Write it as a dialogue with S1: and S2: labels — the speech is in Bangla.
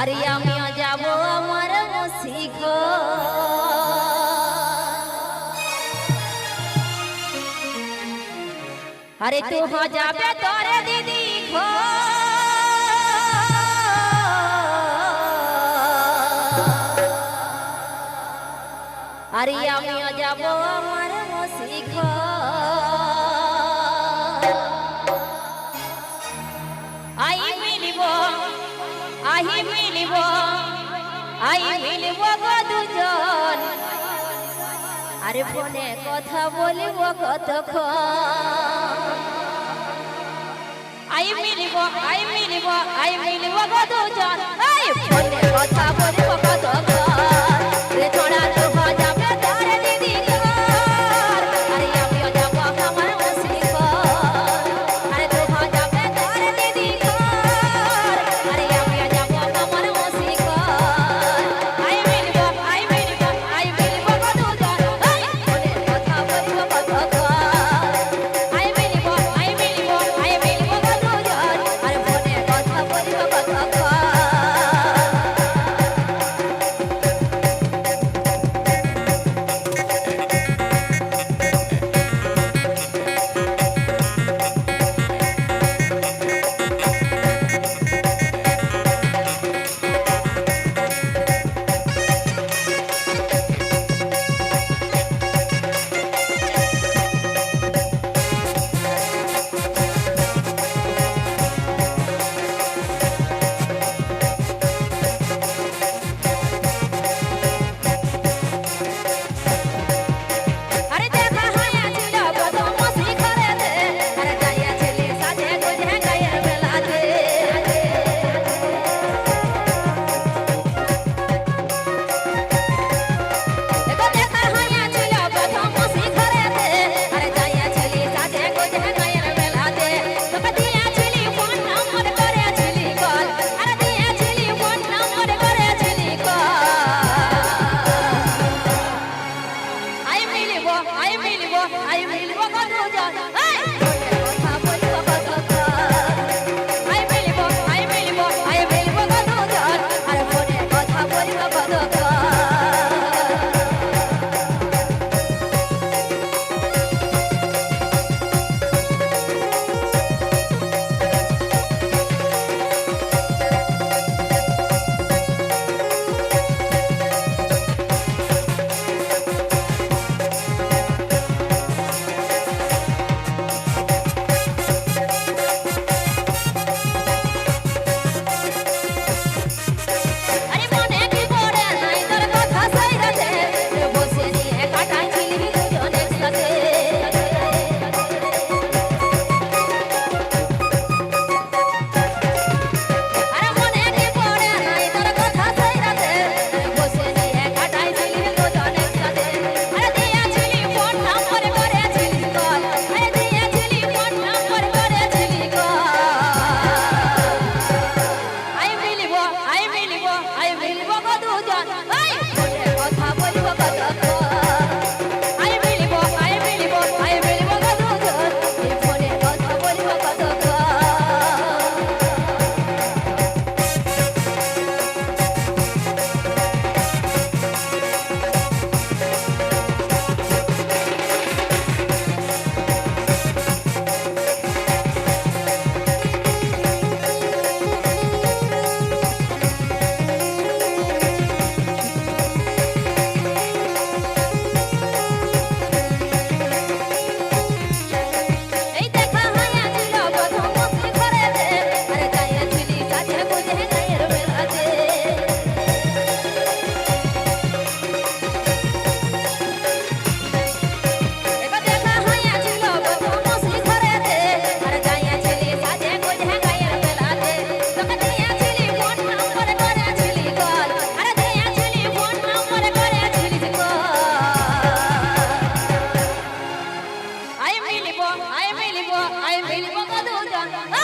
S1: আরে আমিও যাব আমার মসিখ আরে তু হ যাবে তোরে দিদি খো আরে আমিও যাব আমার মসিখ আহি মিলিব আই মিলিব গো দুজন। আরে ফোনে কথা বলিব কতক্ষণ? আই মিলিব আই মিলিব আই মিলিব গো দুজন। আই, ফোনে কথা বলিব কতক্ষণ? beni bana da